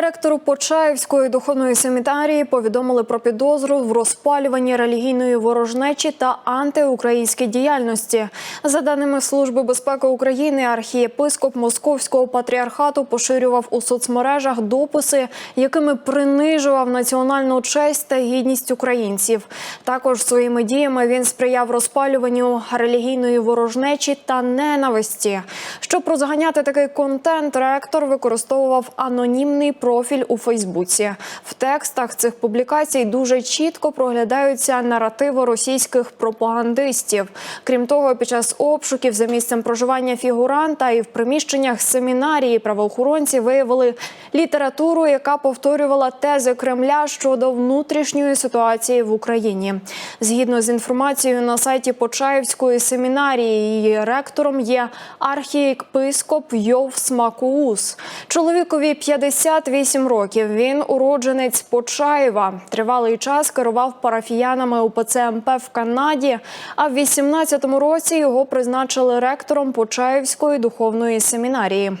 Ректору Почаївської духовної семінарії повідомили про підозру в розпалюванні релігійної ворожнечі та антиукраїнській діяльності. За даними Служби безпеки України, архієпископ Московського патріархату поширював у соцмережах дописи, якими принижував національну честь та гідність українців. Також своїми діями він сприяв розпалюванню релігійної ворожнечі та ненависті. Щоб розганяти такий контент, ректор використовував анонімний профіль у Фейсбуці. В текстах цих публікацій дуже чітко проглядаються наративи російських пропагандистів. Крім того, під час обшуків за місцем проживання фігуранта і в приміщеннях семінарії правоохоронці виявили літературу, яка повторювала тези Кремля щодо внутрішньої ситуації в Україні. Згідно з інформацією на сайті Почаївської семінарії, її ректором є архієпископ Йов Смакуус. Чоловікові 58 років. Він уродженець Почаєва. Тривалий час керував парафіянами УПЦ МП в Канаді. А в 18-му році його призначили ректором Почаївської духовної семінарії.